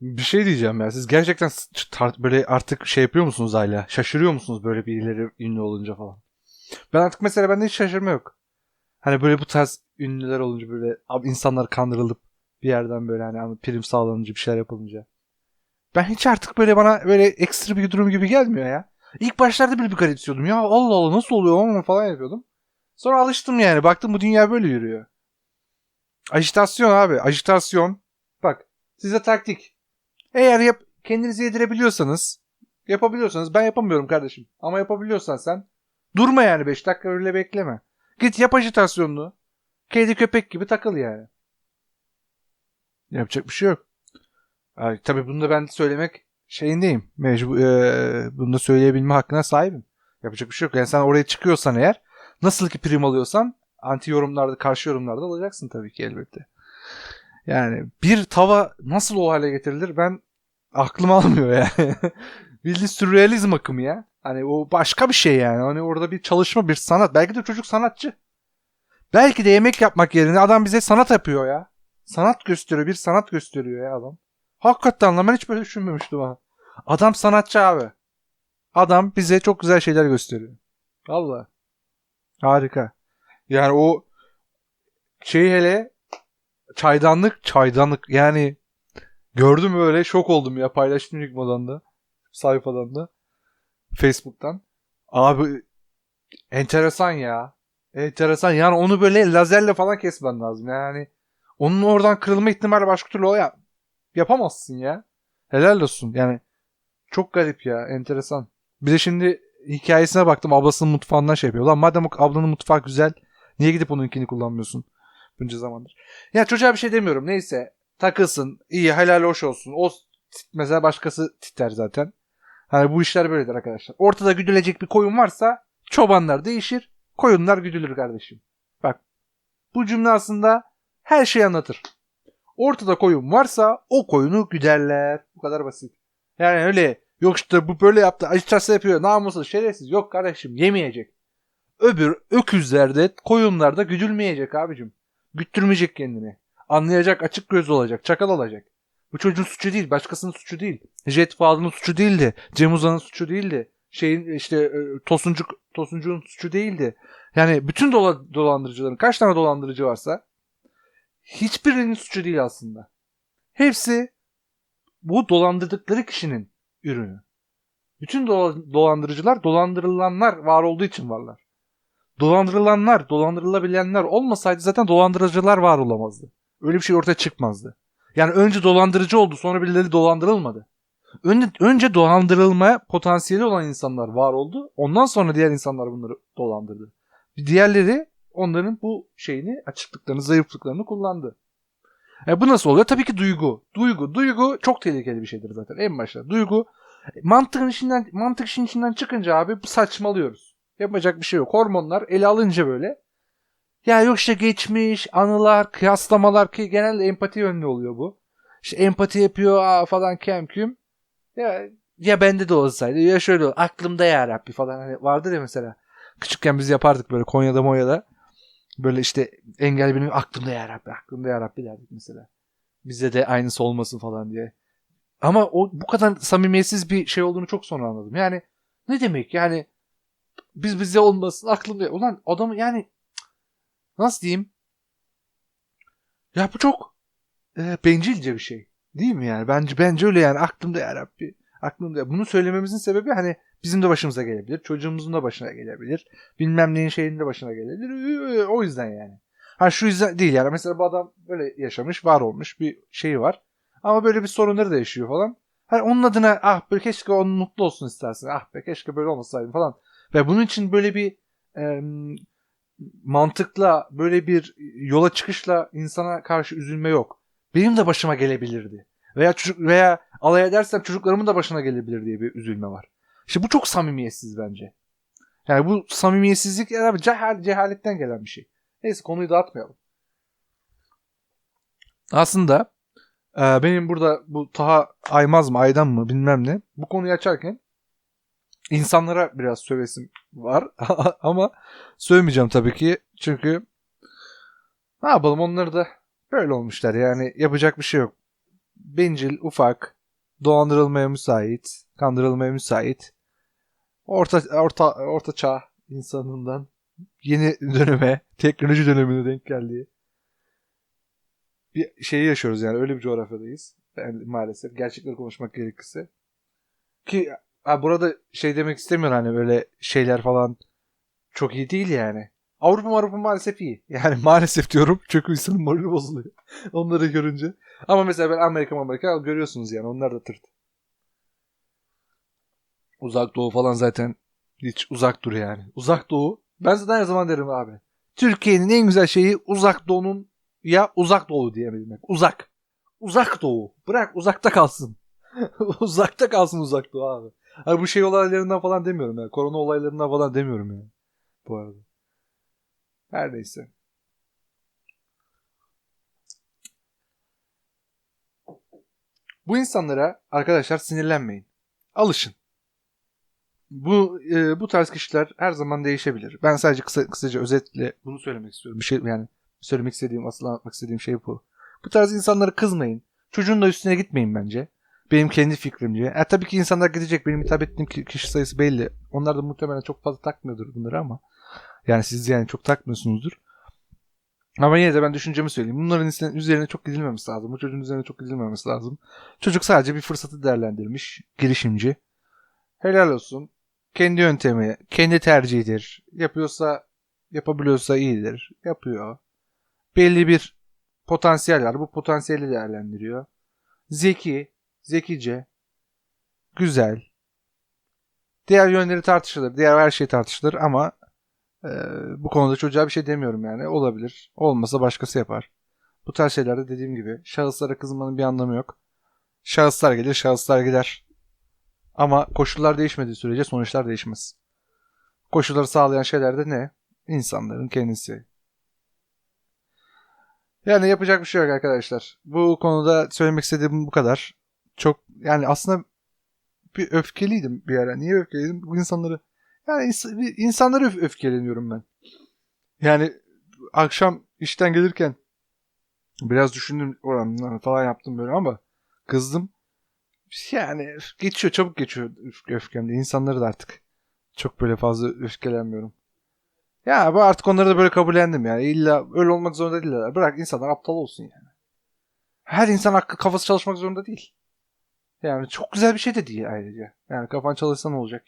Bir şey diyeceğim ya. Siz gerçekten s- tar- böyle artık şey yapıyor musunuz hala? Şaşırıyor musunuz böyle birileri ünlü olunca falan? Ben artık mesela bende hiç şaşırma yok. Hani böyle bu tarz ünlüler olunca böyle insanlar kandırılıp bir yerden böyle hani prim sağlanınca bir şeyler yapılınca. Ben hiç artık böyle bana böyle ekstra bir durum gibi gelmiyor ya. İlk başlarda böyle bir garipsiyordum. Ya Allah Allah nasıl oluyor ama falan yapıyordum. Sonra alıştım yani. Baktım bu dünya böyle yürüyor. Ajitasyon abi. Ajitasyon. Bak size taktik. Eğer yap kendinizi yedirebiliyorsanız yapabiliyorsanız ben yapamıyorum kardeşim. Ama yapabiliyorsan sen durma yani 5 dakika öyle bekleme. Git yap ajitasyonunu. Kedi köpek gibi takıl yani. Yapacak bir şey yok. Ay, tabii bunu da ben söylemek şeyindeyim. Mecbur, e, bunu da söyleyebilme hakkına sahibim. Yapacak bir şey yok. Yani sen oraya çıkıyorsan eğer nasıl ki prim alıyorsan anti yorumlarda, karşı yorumlarda alacaksın tabii ki elbette. Yani bir tava nasıl o hale getirilir ben aklım almıyor yani. Bildiğin sürrealizm akımı ya. Hani o başka bir şey yani. Hani orada bir çalışma, bir sanat. Belki de çocuk sanatçı. Belki de yemek yapmak yerine adam bize sanat yapıyor ya. Sanat gösteriyor, bir sanat gösteriyor ya adam. Hakikaten lan ben hiç böyle düşünmemiştim ha. Adam sanatçı abi. Adam bize çok güzel şeyler gösteriyor. Valla. Harika. Yani o şey hele çaydanlık çaydanlık yani gördüm öyle şok oldum ya paylaştım Yıkmadan da sayfadan da Facebook'tan. Abi enteresan ya. Enteresan yani onu böyle lazerle falan kesmen lazım yani. Onun oradan kırılma ihtimali başka türlü o ya. Yapamazsın ya. Helal olsun yani. Çok garip ya enteresan. Bir de şimdi hikayesine baktım ablasının mutfağından şey yapıyor. Lan madem ablanın mutfağı güzel niye gidip onunkini kullanmıyorsun bunca zamandır. Ya çocuğa bir şey demiyorum neyse takılsın iyi helal hoş olsun. O mesela başkası titer zaten. Hani bu işler böyledir arkadaşlar. Ortada güdülecek bir koyun varsa çobanlar değişir koyunlar güdülür kardeşim. Bak bu cümle aslında her şeyi anlatır. Ortada koyun varsa o koyunu güderler. Bu kadar basit. Yani öyle yok işte bu böyle yaptı ajitasyon yapıyor namussuz şerefsiz yok kardeşim yemeyecek. Öbür öküzlerde koyunlarda güdülmeyecek abicim. Güttürmeyecek kendini. Anlayacak açık göz olacak çakal olacak. Bu çocuğun suçu değil başkasının suçu değil. Jet Fadıl'ın suçu değildi. Cem Uzan'ın suçu değildi. Şeyin işte e, Tosuncuk Tosuncuğun suçu değildi. Yani bütün dola, dolandırıcıların kaç tane dolandırıcı varsa hiçbirinin suçu değil aslında. Hepsi bu dolandırdıkları kişinin ürünü. Bütün dola- dolandırıcılar dolandırılanlar var olduğu için varlar. Dolandırılanlar, dolandırılabilenler olmasaydı zaten dolandırıcılar var olamazdı. Öyle bir şey ortaya çıkmazdı. Yani önce dolandırıcı oldu sonra birileri dolandırılmadı. Önce, önce dolandırılmaya potansiyeli olan insanlar var oldu. Ondan sonra diğer insanlar bunları dolandırdı. Diğerleri onların bu şeyini, açıklıklarını, zayıflıklarını kullandı. E bu nasıl oluyor? Tabii ki duygu. Duygu. Duygu çok tehlikeli bir şeydir zaten en başta. Duygu mantığın içinden, mantık işin içinden çıkınca abi saçmalıyoruz. Yapacak bir şey yok. Hormonlar ele alınca böyle. Ya yok işte geçmiş, anılar, kıyaslamalar ki genelde empati yönlü oluyor bu. İşte empati yapıyor aa, falan kemküm. Ya, ya bende de olsaydı ya şöyle olur. Aklımda ya Rabbi falan. Hani vardır ya mesela. Küçükken biz yapardık böyle Konya'da Monya'da. Böyle işte engel benim aklımda ya Rabbi, aklımda ya Rabbi derdik mesela. Bize de aynısı olmasın falan diye. Ama o bu kadar samimiyetsiz bir şey olduğunu çok sonra anladım. Yani ne demek yani biz bize olmasın aklımda. Ulan adamı yani nasıl diyeyim? Ya bu çok e, bencilce bir şey. Değil mi yani? Bence bence öyle yani aklımda ya Rabbi. Aklımda. Bunu söylememizin sebebi hani bizim de başımıza gelebilir. Çocuğumuzun da başına gelebilir. Bilmem neyin şeyinin de başına gelebilir. O yüzden yani. Ha şu yüzden değil yani. Mesela bu adam böyle yaşamış, var olmuş bir şey var. Ama böyle bir sorunları da yaşıyor falan. Hani onun adına ah böyle keşke onun mutlu olsun istersin. Ah be keşke böyle olmasaydı falan. Ve bunun için böyle bir e, mantıkla böyle bir yola çıkışla insana karşı üzülme yok. Benim de başıma gelebilirdi. Veya çocuk veya alay edersem çocuklarımın da başına gelebilir diye bir üzülme var. İşte bu çok samimiyetsiz bence. Yani bu samimiyetsizlik ya cehal, cehaletten gelen bir şey. Neyse konuyu dağıtmayalım. Aslında e, benim burada bu Taha Aymaz mı Aydan mı bilmem ne bu konuyu açarken insanlara biraz sövesim var ama sövmeyeceğim tabii ki çünkü ne yapalım onları da böyle olmuşlar yani yapacak bir şey yok. bencil, ufak, dolandırılmaya müsait, kandırılmaya müsait. Orta orta orta çağ insanından yeni döneme, teknoloji dönemine denk geldiği bir şeyi yaşıyoruz yani öyle bir coğrafyadayız. Yani maalesef gerçekleri konuşmak gerekirse. Ki ha, burada şey demek istemiyorum hani böyle şeyler falan çok iyi değil yani. Avrupa Avrupa maalesef iyi. Yani maalesef diyorum çünkü insanın morali bozuluyor. Onları görünce. Ama mesela ben Amerika Amerika görüyorsunuz yani onlar da tırt. Uzak Doğu falan zaten hiç uzak dur yani. Uzak Doğu. Ben zaten her zaman derim abi. Türkiye'nin en güzel şeyi Uzak Doğu'nun ya Uzak Doğu diyebilmek. Uzak. Uzak Doğu. Bırak uzakta kalsın. uzakta kalsın Uzak Doğu abi. Hani bu şey olaylarından falan demiyorum ya. Korona olaylarından falan demiyorum yani. Bu arada. Her neyse. Bu insanlara arkadaşlar sinirlenmeyin. Alışın. Bu e, bu tarz kişiler her zaman değişebilir. Ben sadece kısa, kısaca özetle bunu söylemek istiyorum. Bir şey yani söylemek istediğim, asıl anlatmak istediğim şey bu. Bu tarz insanlara kızmayın. Çocuğun da üstüne gitmeyin bence. Benim kendi fikrimce. E, tabii ki insanlar gidecek. Benim hitap ettiğim kişi sayısı belli. Onlar da muhtemelen çok fazla takmıyordur bunları ama. Yani siz yani çok takmıyorsunuzdur. Ama yine de ben düşüncemi söyleyeyim. Bunların üzerine çok gidilmemesi lazım. Bu çocuğun üzerine çok gidilmemesi lazım. Çocuk sadece bir fırsatı değerlendirmiş. Girişimci. Helal olsun. Kendi yöntemi, kendi tercihidir. Yapıyorsa, yapabiliyorsa iyidir. Yapıyor. Belli bir potansiyel var. Bu potansiyeli değerlendiriyor. Zeki, zekice, güzel. Diğer yönleri tartışılır. Diğer her şey tartışılır ama e, bu konuda çocuğa bir şey demiyorum yani. Olabilir. Olmasa başkası yapar. Bu tarz şeylerde dediğim gibi şahıslara kızmanın bir anlamı yok. Şahıslar gelir, şahıslar gider. Ama koşullar değişmediği sürece sonuçlar değişmez. Koşulları sağlayan şeyler de ne? İnsanların kendisi. Yani yapacak bir şey yok arkadaşlar. Bu konuda söylemek istediğim bu kadar. Çok yani aslında bir öfkeliydim bir ara. Niye öfkeliydim? Bu insanları yani ins- insanlara öf- öfkeleniyorum ben. Yani akşam işten gelirken biraz düşündüm oranlar falan yaptım böyle ama kızdım. Yani geçiyor çabuk geçiyor öfkemde. İnsanları da artık çok böyle fazla öfkelenmiyorum. Ya bu artık onları da böyle kabullendim yani. İlla öyle olmak zorunda değiller. Bırak insanlar aptal olsun yani. Her insan aklı kafası çalışmak zorunda değil. Yani çok güzel bir şey de değil ayrıca. Yani kafan çalışsa ne olacak?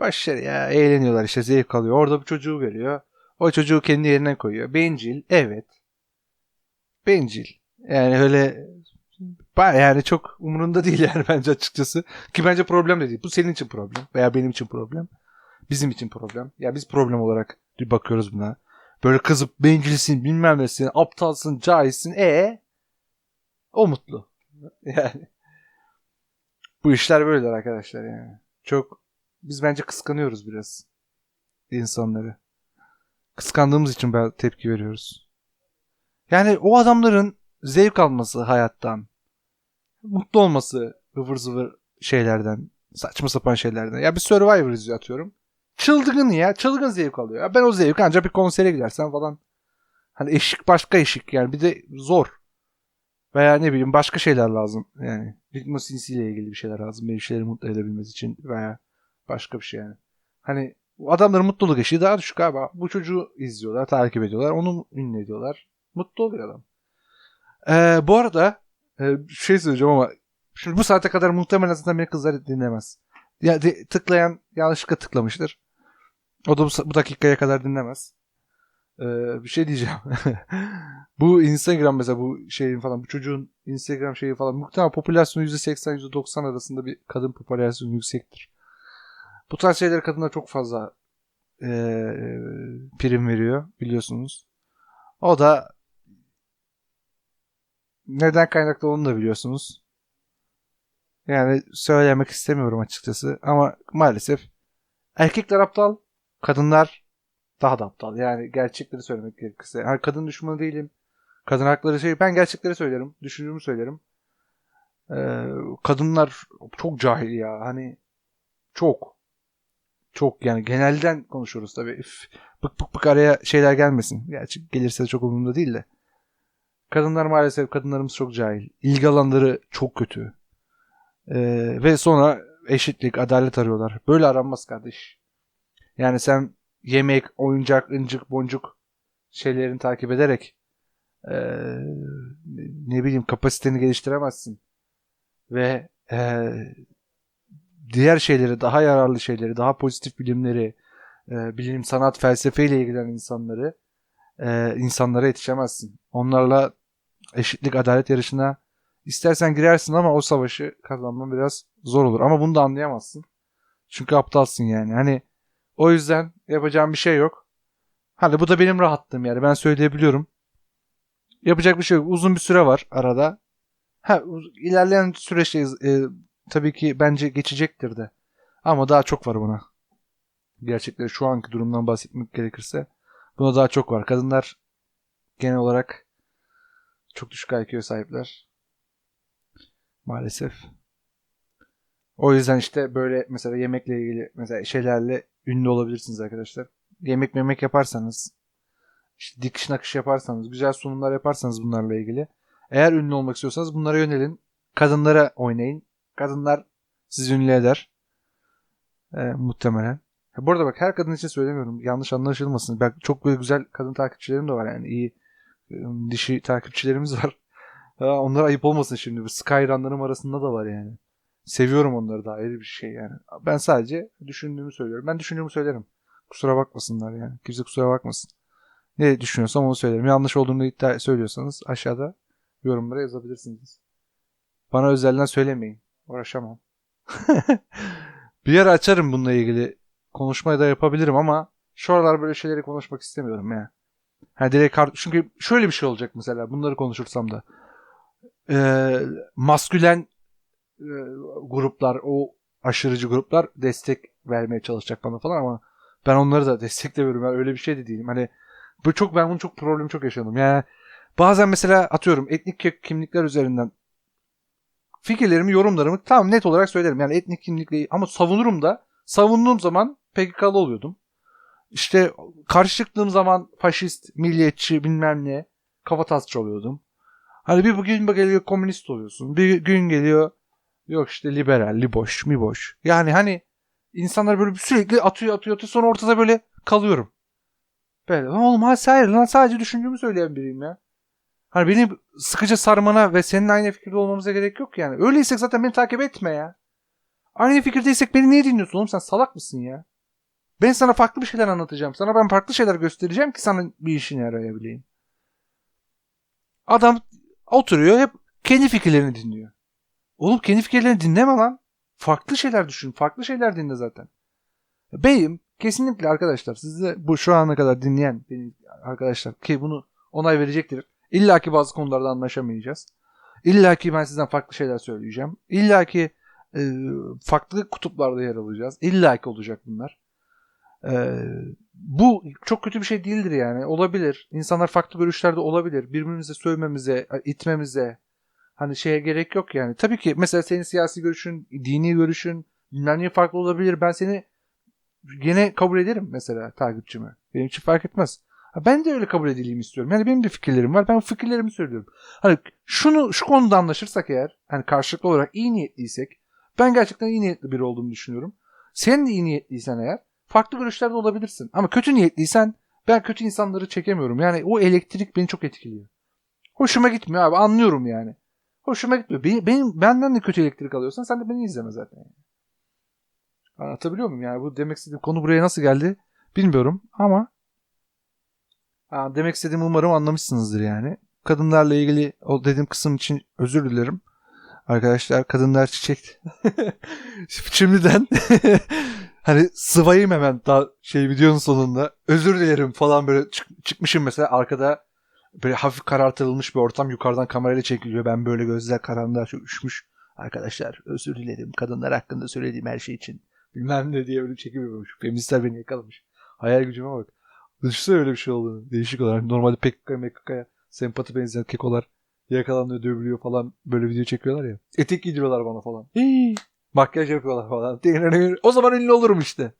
Başlar ya eğleniyorlar işte zevk alıyor. Orada bir çocuğu veriyor. O çocuğu kendi yerine koyuyor. Bencil evet. Bencil. Yani öyle yani çok umurunda değil yani bence açıkçası. Ki bence problem de değil. Bu senin için problem veya benim için problem. Bizim için problem. Ya biz problem olarak bakıyoruz buna. Böyle kızıp bencilsin, bilmem nesin, aptalsın, cahilsin. E o mutlu. Yani bu işler böyledir arkadaşlar yani. Çok biz bence kıskanıyoruz biraz insanları. Kıskandığımız için ben tepki veriyoruz. Yani o adamların zevk alması hayattan, mutlu olması ıvır zıvır şeylerden, saçma sapan şeylerden. Ya bir Survivor izliyor atıyorum. Çılgın ya. Çılgın zevk alıyor. Ya ben o zevk ancak bir konsere gidersen falan. Hani eşik başka eşik yani bir de zor. Veya ne bileyim başka şeyler lazım. Yani ritmo sinsiyle ilgili bir şeyler lazım. Benim şeyleri mutlu edebilmesi için veya başka bir şey yani. Hani adamların mutluluk eşiği daha düşük abi. Bu çocuğu izliyorlar, takip ediyorlar. Onu ünlü ediyorlar. Mutlu oluyor adam. Ee, bu arada e, şey söyleyeceğim ama şimdi bu saate kadar muhtemelen zaten beni kızlar dinlemez. Ya de, tıklayan yanlışlıkla tıklamıştır. O da bu, bu dakikaya kadar dinlemez. Ee, bir şey diyeceğim. bu Instagram mesela bu şeyin falan bu çocuğun Instagram şeyi falan muhtemelen popülasyonu %80 %90 arasında bir kadın popülasyonu yüksektir. Bu tarz şeyler kadına çok fazla e, prim veriyor biliyorsunuz. O da neden kaynaklı onu da biliyorsunuz. Yani söylemek istemiyorum açıkçası ama maalesef erkekler aptal, kadınlar daha da aptal. Yani gerçekleri söylemek gerekirse. Yani kadın düşmanı değilim. Kadın hakları şey ben gerçekleri söylerim, düşündüğümü söylerim. Ee, kadınlar çok cahil ya. Hani çok çok yani genelden konuşuyoruz tabii. Üf, bık bık bık araya şeyler gelmesin. Gerçi gelirse de çok umurumda değil de. Kadınlar maalesef kadınlarımız çok cahil. İlgi alanları çok kötü. Ee, ve sonra eşitlik, adalet arıyorlar. Böyle aranmaz kardeş. Yani sen yemek, oyuncak, incik, boncuk şeylerini takip ederek ee, ne bileyim kapasiteni geliştiremezsin. Ve ee, diğer şeyleri, daha yararlı şeyleri, daha pozitif bilimleri, e, bilim, sanat, felsefeyle ilgilenen insanları e, insanlara yetişemezsin. Onlarla eşitlik, adalet yarışına istersen girersin ama o savaşı kazanman biraz zor olur. Ama bunu da anlayamazsın. Çünkü aptalsın yani. Hani o yüzden yapacağım bir şey yok. Hani bu da benim rahatlığım yani. Ben söyleyebiliyorum. Yapacak bir şey yok. Uzun bir süre var arada. Ha, ilerleyen süreçte e, tabii ki bence geçecektir de. Ama daha çok var buna. Gerçekleri şu anki durumdan bahsetmek gerekirse buna daha çok var. Kadınlar genel olarak çok düşük IQ'ya sahipler. Maalesef. O yüzden işte böyle mesela yemekle ilgili mesela şeylerle ünlü olabilirsiniz arkadaşlar. Yemek memek yaparsanız işte dikiş nakış yaparsanız güzel sunumlar yaparsanız bunlarla ilgili eğer ünlü olmak istiyorsanız bunlara yönelin. Kadınlara oynayın. Kadınlar sizi ünlü eder. Ee, muhtemelen. Ha, bu arada bak her kadın için söylemiyorum. Yanlış anlaşılmasın. Bak çok böyle güzel kadın takipçilerim de var yani. iyi e, dişi takipçilerimiz var. Ha, onlar ayıp olmasın şimdi. Skyranlarım arasında da var yani. Seviyorum onları da ayrı bir şey yani. Ben sadece düşündüğümü söylüyorum. Ben düşündüğümü söylerim. Kusura bakmasınlar yani. Kimse kusura bakmasın. Ne düşünüyorsam onu söylerim. Yanlış olduğunu iddia söylüyorsanız aşağıda yorumlara yazabilirsiniz. Bana özelden söylemeyin. Uğraşamam. bir yer açarım bununla ilgili. Konuşmayı da yapabilirim ama şu aralar böyle şeyleri konuşmak istemiyorum ya. Ha direkt kart- çünkü şöyle bir şey olacak mesela bunları konuşursam da. Ee, maskülen gruplar, o aşırıcı gruplar destek vermeye çalışacak bana falan ama ben onları da desteklemiyorum. Yani öyle bir şey de değilim. Hani bu çok ben bunu çok problem çok yaşadım. Yani bazen mesela atıyorum etnik ki- kimlikler üzerinden fikirlerimi, yorumlarımı tam net olarak söylerim. Yani etnik kimlikle ama savunurum da savunduğum zaman PKK'lı oluyordum. İşte karşı çıktığım zaman faşist, milliyetçi bilmem ne kafatasçı oluyordum. Hani bir bugün geliyor komünist oluyorsun. Bir gün geliyor yok işte liberal, liboş, miboş. Yani hani insanlar böyle sürekli atıyor atıyor atıyor sonra ortada böyle kalıyorum. Böyle oğlum hayır, lan sadece düşündüğümü söyleyen biriyim ya. Hani beni sıkıca sarmana ve senin aynı fikirde olmamıza gerek yok yani. Öyleysek zaten beni takip etme ya. Aynı fikirdeysek beni niye dinliyorsun oğlum sen salak mısın ya? Ben sana farklı bir şeyler anlatacağım. Sana ben farklı şeyler göstereceğim ki sana bir işine yarayabileyim. Adam oturuyor hep kendi fikirlerini dinliyor. Oğlum kendi fikirlerini dinleme lan. Farklı şeyler düşün. Farklı şeyler dinle zaten. Beyim kesinlikle arkadaşlar size bu şu ana kadar dinleyen benim arkadaşlar ki bunu onay verecektir. İlla ki bazı konularda anlaşamayacağız. İlla ki ben sizden farklı şeyler söyleyeceğim. İlla ki e, farklı kutuplarda yer alacağız. İlla ki olacak bunlar. E, bu çok kötü bir şey değildir yani. Olabilir. İnsanlar farklı görüşlerde olabilir. Birbirimize sövmemize, itmemize hani şeye gerek yok yani. Tabii ki mesela senin siyasi görüşün, dini görüşün bilmem ne farklı olabilir. Ben seni gene kabul ederim mesela takipçimi. Benim için fark etmez. Ben de öyle kabul edileyim istiyorum. Yani benim de fikirlerim var. Ben fikirlerimi söylüyorum. Hani şunu şu konuda anlaşırsak eğer, hani karşılıklı olarak iyi niyetliysek, ben gerçekten iyi niyetli biri olduğumu düşünüyorum. Sen de iyi niyetliysen eğer, farklı görüşlerde olabilirsin. Ama kötü niyetliysen ben kötü insanları çekemiyorum. Yani o elektrik beni çok etkiliyor. Hoşuma gitmiyor abi. Anlıyorum yani. Hoşuma gitmiyor. Benim, benim benden de kötü elektrik alıyorsan sen de beni izleme zaten. Yani. Anlatabiliyor muyum? Yani bu demek istediğim konu buraya nasıl geldi bilmiyorum ama ha, demek istediğimi umarım anlamışsınızdır yani. Kadınlarla ilgili o dediğim kısım için özür dilerim. Arkadaşlar kadınlar çiçek. Şimdiden hani sıvayım hemen daha şey videonun sonunda. Özür dilerim falan böyle çık- çıkmışım mesela arkada böyle hafif karartılmış bir ortam yukarıdan kamerayla çekiliyor. Ben böyle gözler karanlığa üşmüş. Arkadaşlar özür dilerim kadınlar hakkında söylediğim her şey için. Bilmem ne diye böyle çekimiyormuş. Feministler beni yakalamış. Hayal gücüme bak. Düşünsene öyle bir şey olduğunu. Değişik olarak. Normalde PKK, MKK'ya sempati benzeyen kekolar yakalanıyor, dövülüyor falan. Böyle video çekiyorlar ya. Etek giydiriyorlar bana falan. Hii. Makyaj yapıyorlar falan. O zaman ünlü olurum işte.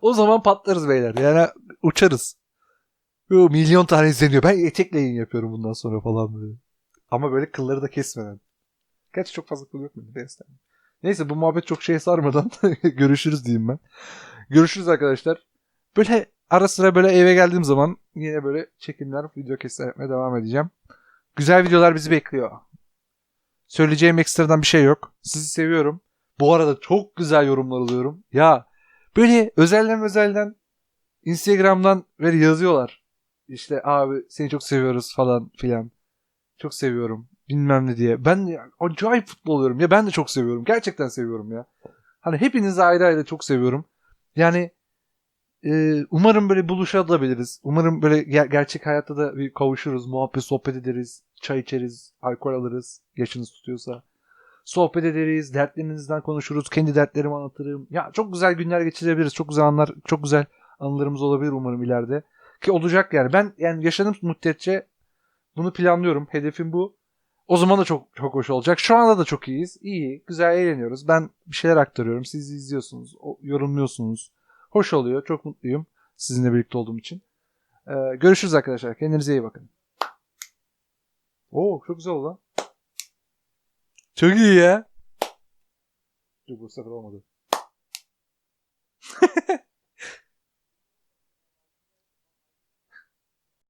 O zaman patlarız beyler. Yani uçarız. Yo, milyon tane izleniyor. Ben etekle yayın yapıyorum bundan sonra falan böyle. Ama böyle kılları da kesmeden. Gerçi çok fazla kıl yok mu? Neyse bu muhabbet çok şey sarmadan görüşürüz diyeyim ben. Görüşürüz arkadaşlar. Böyle ara sıra böyle eve geldiğim zaman yine böyle çekimler, video kesler yapmaya devam edeceğim. Güzel videolar bizi bekliyor. Söyleyeceğim ekstradan bir şey yok. Sizi seviyorum. Bu arada çok güzel yorumlar alıyorum. Ya böyle özelden özelden Instagram'dan böyle yazıyorlar. İşte abi seni çok seviyoruz falan filan. Çok seviyorum. Bilmem ne diye. Ben ya, acayip futbol oluyorum. Ya ben de çok seviyorum. Gerçekten seviyorum ya. Hani hepinizi ayrı ayrı çok seviyorum. Yani e, umarım böyle buluşabiliriz. Umarım böyle ger- gerçek hayatta da bir kavuşuruz. Muhabbet sohbet ederiz. Çay içeriz. Alkol alırız. Yaşınız tutuyorsa. Sohbet ederiz. Dertlerinizden konuşuruz. Kendi dertlerimi anlatırım. Ya çok güzel günler geçirebiliriz. Çok güzel anlar, çok güzel anılarımız olabilir umarım ileride. Ki olacak yani. Ben yani yaşadığım müddetçe bunu planlıyorum. Hedefim bu. O zaman da çok çok hoş olacak. Şu anda da çok iyiyiz. İyi, güzel eğleniyoruz. Ben bir şeyler aktarıyorum. Siz izliyorsunuz, yorumluyorsunuz. Hoş oluyor. Çok mutluyum sizinle birlikte olduğum için. Ee, görüşürüz arkadaşlar. Kendinize iyi bakın. Oo çok güzel oldu. Çok iyi ya. Yok bu sefer olmadı.